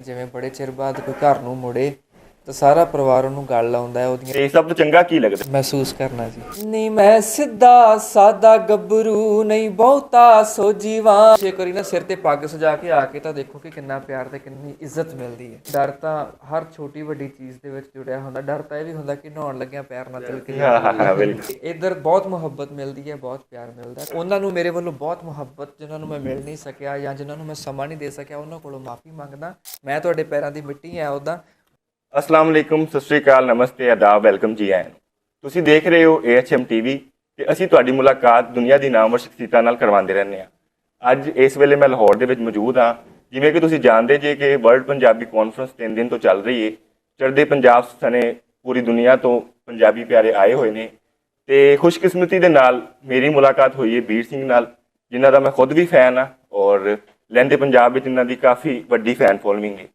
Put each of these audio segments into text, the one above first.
ਜਿਵੇਂ ਬੜੇ ਚਿਰ ਬਾਅਦ ਕੋਈ ਘਰ ਨੂੰ ਮੁੜੇ ਤਾਂ ਸਾਰਾ ਪਰਿਵਾਰ ਉਹਨੂੰ ਗੱਲ ਲਾਉਂਦਾ ਹੈ ਉਹਦੀਆਂ ਤੇ ਸਭ ਤੋਂ ਚੰਗਾ ਕੀ ਲੱਗਦਾ? ਮਹਿਸੂਸ ਕਰਨਾ ਜੀ। ਨਹੀਂ ਮੈਂ ਸਿੱਧਾ ਸਾਦਾ ਗੱਭਰੂ ਨਹੀਂ ਬਹੁਤਾ ਸੋਜੀਵਾਂ ਜੇ ਕਰੀ ਨਾ ਸਿਰ ਤੇ ਪੱਗ ਸਜਾ ਕੇ ਆ ਕੇ ਤਾਂ ਦੇਖੋ ਕਿ ਕਿੰਨਾ ਪਿਆਰ ਤੇ ਕਿੰਨੀ ਇੱਜ਼ਤ ਮਿਲਦੀ ਹੈ। ਡਰ ਤਾਂ ਹਰ ਛੋਟੀ ਵੱਡੀ ਚੀਜ਼ ਦੇ ਵਿੱਚ ਜੁੜਿਆ ਹੁੰਦਾ। ਡਰ ਤਾਂ ਇਹ ਵੀ ਹੁੰਦਾ ਕਿ ਨਹਾਉਣ ਲੱਗਿਆ ਪੈਰ ਨਾ ਤਿਲਕ ਜਾਏ ਹਾਂ। ਹਾਂ ਬਿਲਕੁਲ। ਇੱਧਰ ਬਹੁਤ ਮੁਹੱਬਤ ਮਿਲਦੀ ਹੈ ਬਹੁਤ ਪਿਆਰ ਮਿਲਦਾ। ਉਹਨਾਂ ਨੂੰ ਮੇਰੇ ਵੱਲੋਂ ਬਹੁਤ ਮੁਹੱਬਤ ਜਿਨ੍ਹਾਂ ਨੂੰ ਮੈਂ ਮਿਲ ਨਹੀਂ ਸਕਿਆ ਜਾਂ ਜਿਨ੍ਹਾਂ ਨੂੰ ਮੈਂ ਸਮਾਂ ਨਹੀਂ ਦੇ ਸਕਿਆ ਉਹਨਾਂ ਕੋਲੋਂ ਮਾਫੀ ਮੰਗਦਾ। ਮੈਂ ਤੁਹਾਡੇ ਪੈਰਾਂ ਦੀ ਮਿੱਟੀ ਹਾਂ ਉਹਦਾ ਅਸਲਾਮ ਅਲੈਕੁਮ, ਸਤਿ ਸ਼੍ਰੀ ਅਕਾਲ, ਨਮਸਤੇ ਆਦਾਬ ਵੈਲਕਮ ਜੀ ਆਇਆਂ ਤੁਸੀਂ ਦੇਖ ਰਹੇ ਹੋ AHM TV ਤੇ ਅਸੀਂ ਤੁਹਾਡੀ ਮੁਲਾਕਾਤ ਦੁਨੀਆ ਦੀ ਨਾਮਵਰ ਸ਼ਖਸੀਅਤਾਂ ਨਾਲ ਕਰਵਾਉਂਦੇ ਰਹਿੰਦੇ ਹਾਂ। ਅੱਜ ਇਸ ਵੇਲੇ ਮੈਂ ਲਾਹੌਰ ਦੇ ਵਿੱਚ ਮੌਜੂਦ ਹਾਂ। ਜਿਵੇਂ ਕਿ ਤੁਸੀਂ ਜਾਣਦੇ ਜੇ ਕਿ ਵਰਲਡ ਪੰਜਾਬੀ ਕਾਨਫਰੰਸ 3 ਦਿਨ ਤੋਂ ਚੱਲ ਰਹੀ ਹੈ ਚੜ੍ਹਦੇ ਪੰਜਾਬ ਸਣੇ ਪੂਰੀ ਦੁਨੀਆ ਤੋਂ ਪੰਜਾਬੀ ਪਿਆਰੇ ਆਏ ਹੋਏ ਨੇ। ਤੇ ਖੁਸ਼ਕਿਸਮਤੀ ਦੇ ਨਾਲ ਮੇਰੀ ਮੁਲਾਕਾਤ ਹੋਈ ਹੈ ਵੀਰ ਸਿੰਘ ਨਾਲ, ਜਿਨ੍ਹਾਂ ਦਾ ਮੈਂ ਖੁਦ ਵੀ ਫੈਨ ਆ ਔਰ ਲਹਿੰਦੇ ਪੰਜਾਬ ਵਿੱਚ ਇਹਨਾਂ ਦੀ ਕਾਫੀ ਵੱਡੀ ਫੈਨ ਫੋਲੋਇੰਗ ਹੈ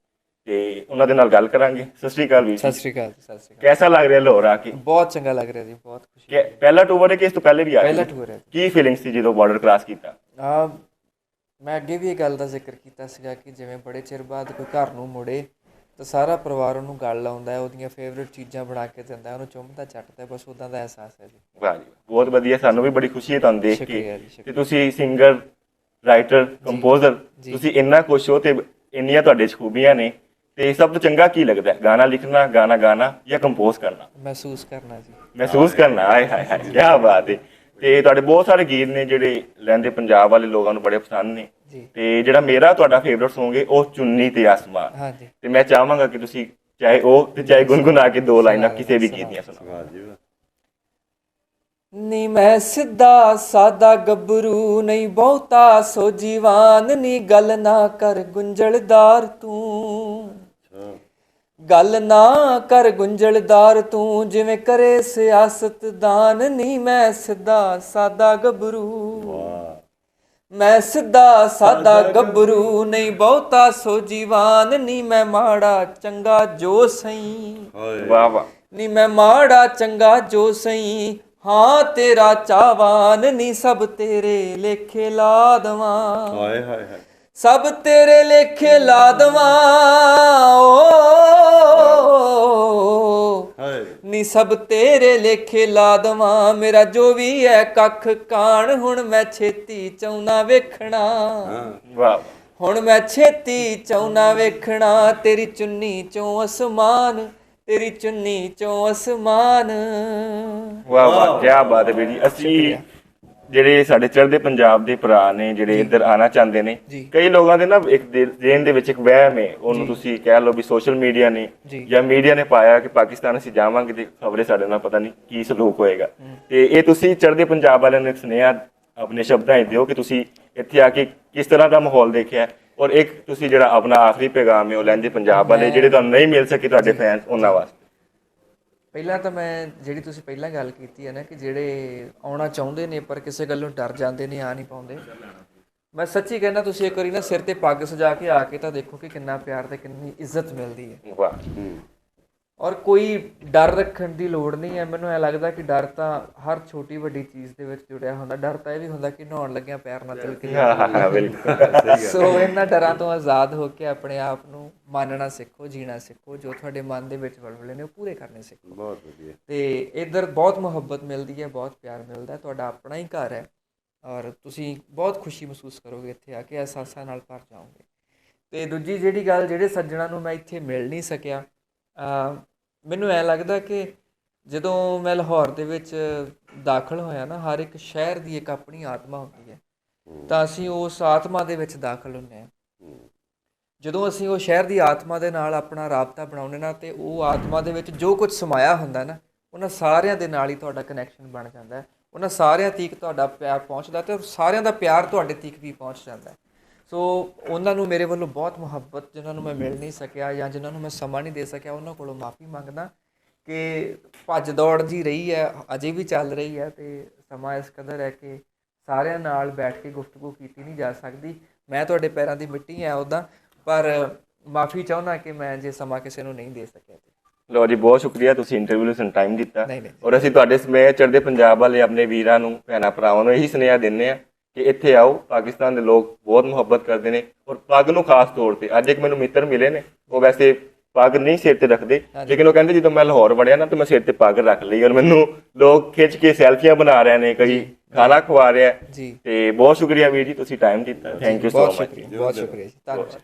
ਤੇ ਉਹਨਾਂ ਦੇ ਨਾਲ ਗੱਲ ਕਰਾਂਗੇ। ਸਤਿ ਸ਼੍ਰੀ ਅਕਾਲ ਵੀਰ ਜੀ। ਸਤਿ ਸ਼੍ਰੀ ਅਕਾਲ ਸਤਿ ਸ਼੍ਰੀ ਕੈਸਾ ਲੱਗ ਰਿਹਾ ਲਾਹੌਰ ਆ ਕੇ? ਅਕਾਲ ਬਹੁਤ ਚੰਗਾ ਲੱਗ ਰਿਹਾ ਜੀ ਬਹੁਤ ਖੁਸ਼ੀ ਪਹਿਲਾ ਟੂਰ ਹੈ ਕਿ ਇਸ ਤੋਂ ਪਹਿਲੇ ਵੀ ਆਏ ਪਹਿਲਾ? ਟੂਰ ਹੈ। ਕੀ ਫੀਲਿੰਗ ਸੀ ਜਦੋਂ ਬਾਰਡਰ ਕ੍ਰਾਸ ਕੀਤਾ? ਆ ਮੈਂ ਅੱਗੇ ਵੀ ਇਹ ਗੱਲ ਦਾ ਜ਼ਿਕਰ ਕੀਤਾ ਸੀਗਾ ਕਿ ਜਿਵੇਂ ਬੜੇ ਚਿਰ ਬਾਅਦ ਕੋਈ ਘਰ ਨੂੰ ਮੁੜੇ ਤਾਂ ਸਾਰਾ ਪਰਿਵਾਰ ਉਹਨੂੰ ਗੱਲ ਲਾਉਂਦਾ ਹੈ ਉਹਦੀਆਂ ਫੇਵਰਿਟ ਚੀਜ਼ਾਂ ਬਣਾ ਕੇ ਦਿੰਦਾ ਹੈ ਉਹਨੂੰ ਚੁੰਮਦਾ ਚੱਟਦਾ ਬਸ ਉਦਾਂ ਦਾ ਅਹਿਸਾਸ ਹੈ ਜੀ। ਵਾਹ ਜੀ। ਬਹੁਤ ਵਧੀਆ ਸਾਨੂੰ ਵੀ ਬੜੀ ਖੁਸ਼ੀ ਹੈ ਤੁਹਾਨੂੰ ਦੇਖ ਕੇ। ਤੇ ਤੁਸੀਂ ਸਿੰਗਰ ਰਾਈਟਰ ਕੰਪੋਜ਼ਰ। ਤੁਸੀਂ ਇੰਨਾ ਕੁਛ ਹੋ ਤੇ ਇੰਨੀਆਂ ਤੁਹਾਡੇ 'ਚ ਖੂਬੀਆਂ ਨੇ। ਤੇ ਸਭ ਤੋਂ ਚੰਗਾ ਕੀ ਲੱਗਦਾ ਹੈ? ਗਾਣਾ ਲਿਖਣਾ ਗਾਣਾ ਗਾਣਾ ਜਾਂ ਕੰਪੋਜ਼ ਕਰਨਾ? ਮਹਿਸੂਸ ਕਰਨਾ ਜੀ। ਮਹਿਸੂਸ ਕਰਨਾ ਆਏ ਹਾਏ ਹਾਏ ਕੀ ਬਾਤ ਹੈ ਤੇ ਤੁਹਾਡੇ ਬਹੁਤ ਸਾਰੇ ਗੀਤ ਨੇ ਜਿਹੜੇ ਲੈਂਦੇ ਪੰਜਾਬ ਵਾਲੇ ਲੋਕਾਂ ਨੂੰ ਬੜੇ ਪਸੰਦ ਨੇ। ਜੀ। ਤੇ ਜਿਹੜਾ ਮੇਰਾ ਤੁਹਾਡਾ ਫੇਵਰਿਟ Song ਹੈ ਉਹ ਚੁੰਨੀ ਤੇ ਆਸਮਾਨ। ਹਾਂਜੀ ਤੇ ਮੈਂ ਚਾਹਾਂਗਾ ਕਿ ਤੁਸੀਂ ਚਾਹੇ ਉਹ ਤੇ ਚਾਹੇ ਗੁੰਗੁਣਾ ਕੇ ਦੋ ਲਾਈਨਾਂ ਕਿਸੇ ਵੀ ਗੀਤ ਦੀਆਂ ਸੁਣਾਓ। ਨੀ ਮੈਂ ਸਿੱਧਾ ਸਾਦਾ ਗੱਭਰੂ ਨਹੀਂ ਬਹੁਤਾ ਸੋਜੀਵਾਨ ਨੀ ਗੱਲ ਨਾ ਕਰ ਗੁੰਝਲਦਾਰ ਤੂੰ। ਗੱਲ ਨਾ ਕਰ ਗੁੰਝਲਦਾਰ ਤੂੰ ਜਿਵੇਂ ਕਰੇ ਸਿਆਸਤਦਾਨ ਨੀ ਮੈਂ ਸਿੱਧਾ ਸਾਦਾ ਗੱਭਰੂ। ਮੈਂ ਸਿੱਧਾ ਸਾਦਾ ਗੱਭਰੂ ਨਹੀਂ ਬਹੁਤਾ ਸੋਜੀਵਾਨ ਨੀ ਮੈਂ ਮਾੜਾ ਚੰਗਾ ਜੋ ਸਈ ਵਾਹ ਵਾਹ। ਨੀ ਮੈਂ ਮਾੜਾ ਚੰਗਾ ਜੋ ਸਈ ਹਾਂ ਤੇਰਾ ਚਾਵਾਨ ਨੀ ਸਭ ਤੇਰੇ ਲੇਖੇ ਲਾ ਦਵਾਂ। ਹਾਏ ਹਾਏ ਹਾਏ। ਸਭ ਤੇਰੇ ਲੇਖੇ ਲਾ ਦਵਾਂ ਓ ਨੀ ਸਭ ਤੇਰੇ ਲੇਖੇ ਲਾ ਦਵਾਂ। ਮੇਰਾ ਜੋ ਵੀ ਹੈ ਕੱਖ ਕਾਣ ਹੁਣ ਮੈਂ ਛੇਤੀ ਚਾਹੁੰਨਾ ਵੇਖਣਾ। ਵਾਹ। ਹੁਣ ਮੈਂ ਛੇਤੀ ਚਾਹੁੰਨਾ ਵੇਖਣਾ। ਤੇਰੀ ਚੁੰਨੀ ਚੋਂ ਅਸਮਾਨ ਤੇਰੀ ਚੁੰਨੀ ਚੋਂ ਅਸਮਾਨ। ਵਾਹ ਵਾਹ ਕੀ ਬਾਤ ਹੈ ਵੀਰ ਜੀ ਅਸੀਂ ਜਿਹੜੇ ਸਾਡੇ ਚੜ੍ਹਦੇ ਪੰਜਾਬ ਦੇ ਭਰਾ ਨੇ ਜਿਹੜੇ ਇੱਧਰ ਆਣਾ ਚਾਹੁੰਦੇ ਨੇ। ਕਈ ਲੋਕਾਂ ਦੇ ਨਾ ਇੱਕ ਦੇਨ ਦੇ ਵਿੱਚ ਇੱਕ ਵਹਿਮ ਹੈ ਉਹਨੂੰ ਤੁਸੀਂ ਕਹਿ ਲਓ ਵੀ ਸੋਸ਼ਲ ਮੀਡੀਆ ਨੇ ਜੀ। ਮੀਡੀਆ ਨੇ ਪਾਇਆ ਕਿ ਪਾਕਿਸਤਾਨ ਅਸੀਂ ਜਾਵਾਂਗੇ ਤੇ ਖਬਰੇ ਸਾਡੇ ਨਾਲ ਪਤਾ ਨਹੀਂ ਕੀ ਸਲੂਕ ਹੋਏਗਾ। ਤੇ ਇਹ ਤੁਸੀਂ ਚੜ੍ਹਦੇ ਪੰਜਾਬ ਵਾਲਿਆਂ ਨੂੰ ਇੱਕ ਸੁਨੇਹਾ ਆਪਣੇ ਸ਼ਬਦਾਂ 'ਚ ਦਿਓ ਕਿ ਤੁਸੀਂ ਇੱਥੇ ਆ ਕੇ ਕਿਸ ਤਰ੍ਹਾਂ ਦਾ ਮਾਹੌਲ ਦੇਖਿਆ ਔਰ ਇੱਕ ਤੁਸੀਂ ਜਿਹੜਾ ਆਪਣਾ ਆਖਰੀ ਪੈਗਾਮ ਹੈ ਉਹ ਲੈਂਦੇ ਪੰਜਾਬ ਵਾਲੇ ਜਿਹੜੇ ਤੁਹਾਨੂੰ ਨਹੀਂ ਮਿਲ ਸਕੇ ਤੁਹਾਡੇ ਫੈਨਸ ਉਹਨਾਂ ਵਾਸਤੇ। ਪਹਿਲਾਂ ਤਾਂ ਮੈਂ, ਜਿਹੜੀ ਤੁਸੀਂ ਪਹਿਲਾਂ ਗੱਲ ਕੀਤੀ ਹੈ ਨਾ ਕਿ ਜਿਹੜੇ ਆਉਣਾ ਚਾਹੁੰਦੇ ਨੇ, ਪਰ ਕਿਸੇ ਗੱਲੋਂ ਡਰ ਜਾਂਦੇ ਨੇ, ਆ ਨਹੀਂ ਪਾਉਂਦੇ। ਮੈਂ ਸੱਚੀ ਕਹਿੰਦਾ, ਤੁਸੀਂ ਇੱਕ ਵਾਰੀ ਨਾ ਸਿਰ ਤੇ ਪੱਗ ਸਜਾ ਕੇ ਆ ਕੇ ਤਾਂ ਦੇਖੋ ਕਿ ਕਿੰਨਾ ਪਿਆਰ ਤੇ ਕਿੰਨੀ ਇੱਜ਼ਤ ਮਿਲਦੀ ਹੈ। ਵਾਹ ਔਰ ਕੋਈ ਡਰ ਰੱਖਣ ਦੀ ਲੋੜ ਨਹੀਂ ਹੈ। ਮੈਨੂੰ ਐ ਲੱਗਦਾ ਕਿ ਡਰ ਤਾਂ ਹਰ ਛੋਟੀ ਵੱਡੀ ਚੀਜ਼ ਦੇ ਵਿੱਚ ਜੁੜਿਆ ਹੁੰਦਾ। ਡਰ ਤਾਂ ਇਹ ਵੀ ਹੁੰਦਾ ਕਿ ਨਹਾਉਣ ਲੱਗਿਆ ਪੈਰ ਨਾ ਤਿਲਕ ਜਾਏ ਹਾਂ ਹਾਂ ਬਿਲਕੁਲ ਸੋ ਇਹਨਾਂ ਡਰਾਂ ਤੋਂ ਆਜ਼ਾਦ ਹੋ ਕੇ ਆਪਣੇ ਆਪ ਨੂੰ ਮੰਨਣਾ ਸਿੱਖੋ ਜੀਣਾ ਸਿੱਖੋ ਜੋ ਤੁਹਾਡੇ ਮਨ ਦੇ ਵਿੱਚ ਵਲਵਲੇ ਨੇ ਉਹ ਪੂਰੇ ਕਰਨੇ ਸਿੱਖੋ। ਬਹੁਤ ਵਧੀਆ। ਤੇ ਇੱਧਰ ਬਹੁਤ ਮੁਹੱਬਤ ਮਿਲਦੀ ਹੈ ਬਹੁਤ ਪਿਆਰ ਮਿਲਦਾ ਹੈ। ਤੁਹਾਡਾ ਆਪਣਾ ਹੀ ਘਰ ਹੈ ਔਰ ਤੁਸੀਂ ਬਹੁਤ ਖੁਸ਼ੀ ਮਹਿਸੂਸ ਕਰੋਗੇ ਇੱਥੇ ਆ ਕੇ। ਅਹਿਸਾਸਾਂ ਨਾਲ ਭਰ ਜਾਓਗੇ। ਤੇ ਦੂਜੀ ਜਿਹੜੀ ਗੱਲ ਜਿਹੜੇ ਸੱਜਣਾ ਨੂੰ ਮੈਂ ਇੱਥੇ ਮਿਲ ਨਹੀਂ ਸਕਿਆ ਮੈਨੂੰ ਐ ਲੱਗਦਾ ਕਿ ਜਦੋਂ ਮੈਂ ਲਾਹੌਰ ਦੇ ਵਿੱਚ ਦਾਖਲ ਹੋਇਆ ਨਾ ਹਰ ਇੱਕ ਸ਼ਹਿਰ ਦੀ ਇੱਕ ਆਪਣੀ ਆਤਮਾ ਹੁੰਦੀ ਹੈ। ਤਾਂ ਅਸੀਂ ਉਸ ਆਤਮਾ ਦੇ ਵਿੱਚ ਦਾਖਲ ਹੁੰਦੇ ਹਾਂ। ਜਦੋਂ ਅਸੀਂ ਉਹ ਸ਼ਹਿਰ ਦੀ ਆਤਮਾ ਦੇ ਨਾਲ ਆਪਣਾ ਰਾਬਤਾ ਬਣਾਉਂਦੇ ਨਾ ਤੇ ਉਹ ਆਤਮਾ ਦੇ ਵਿੱਚ ਜੋ ਕੁਝ ਸਮਾਇਆ ਹੁੰਦਾ ਨਾ ਉਹਨਾਂ ਸਾਰਿਆਂ ਦੇ ਨਾਲ ਹੀ ਤੁਹਾਡਾ ਕਨੈਕਸ਼ਨ ਬਣ ਜਾਂਦਾ ਹੈ। ਉਹਨਾਂ ਸਾਰਿਆਂ ਤੀਕ ਤੁਹਾਡਾ ਪਿਆਰ ਪਹੁੰਚਦਾ ਤੇ ਸਾਰਿਆਂ ਦਾ ਪਿਆਰ ਤੁਹਾਡੇ ਤੀਕ ਵੀ ਪਹੁੰਚ ਜਾਂਦਾ ਹੈ। ਸੋ ਉਹਨਾਂ ਨੂੰ ਮੇਰੇ ਵੱਲੋਂ ਬਹੁਤ ਮੁਹੱਬਤ ਜਿਨ੍ਹਾਂ ਨੂੰ ਮੈਂ ਮਿਲ ਨਹੀਂ ਸਕਿਆ ਜਾਂ ਜਿਨ੍ਹਾਂ ਨੂੰ ਮੈਂ ਸਮਾਂ ਨਹੀਂ ਦੇ ਸਕਿਆ ਉਹਨਾਂ ਕੋਲੋਂ ਮਾਫੀ ਮੰਗਦਾ ਕਿ ਭੱਜ ਦੌੜ ਜੀ ਰਹੀ ਹੈ ਅਜੇ ਵੀ ਚੱਲ ਰਹੀ ਹੈ ਤੇ ਸਮਾਂ ਇਸ ਕਦਰ ਹੈ ਕਿ ਸਾਰਿਆਂ ਨਾਲ ਬੈਠ ਕੇ ਗੁਫ਼ਤਗੂ ਕੀਤੀ ਨਹੀਂ ਜਾ ਸਕਦੀ। ਮੈਂ ਤੁਹਾਡੇ ਪੈਰਾਂ ਦੀ ਮਿੱਟੀ ਹਾਂ ਉੱਦਾਂ ਪਰ ਮਾਫੀ ਚਾਹੁੰਦਾ ਕਿ ਮੈਂ ਜੇ ਸਮਾਂ ਕਿਸੇ ਨੂੰ ਨਹੀਂ ਦੇ ਸਕਿਆ ਤੇ। ਲੋ ਜੀ ਬਹੁਤ ਸ਼ੁਕਰੀਆ ਤੁਸੀਂ ਇੰਟਰਵਿਊ ਲਈ ਸਾਨੂੰ ਟਾਈਮ ਦਿੱਤਾ। ਔਰ ਅਸੀਂ ਤੁਹਾਡੇ ਸਮੇਤ ਚੜ੍ਹਦੇ ਪੰਜਾਬ ਵਾਲੇ ਆਪਣੇ ਵੀਰਾਂ ਨੂੰ ਭੈਣਾਂ ਭਰਾਵਾਂ ਨੂੰ ਇਹੀ ਸੁਨੇਹਾ ਦਿੰਨੇ ਆ ਕਿ ਇੱਥੇ ਆਓ ਪਾਕਿਸਤਾਨ ਦੇ ਲੋਕ ਬਹੁਤ ਮੁਹੱਬਤ ਕਰਦੇ ਨੇ ਔਰ ਪੱਗ ਨੂੰ ਖਾਸ ਤੌਰ ਤੇ ਅੱਜ ਇੱਕ ਮੈਨੂੰ ਮਿੱਤਰ ਮਿਲੇ ਨੇ ਉਹ ਵੈਸੇ ਪੱਗ ਨਹੀਂ ਸਿਰ ਤੇ ਰੱਖਦੇ ਲੇਕਿਨ ਉਹ ਕਹਿੰਦੇ ਜਦੋਂ ਮੈਂ ਲਾਹੌਰ ਵੜਿਆ ਨਾ ਤਾਂ ਮੈਂ ਸਿਰ ਤੇ ਪੱਗ ਰੱਖ ਲਈ ਔਰ ਮੈਨੂੰ ਲੋਕ ਖਿੱਚ ਕੇ ਸੈਲਫੀਆਂ ਬਣਾ ਰਹੇ ਨੇ ਕਈ ਖਾਣਾ ਖਵਾ ਰਿਹਾ ਤੇ ਬਹੁਤ ਸ਼ੁਕਰੀਆ ਵੀਰ ਜੀ ਤੁਸੀਂ ਟਾਈਮ ਦਿੱਤਾ। ਥੈਂਕ ਯੂ ਸੋ ਮਚ ਬਹੁਤ ਸ਼ੁਕਰੀਆ ਜੀ। ਧੰਨਵਾਦ।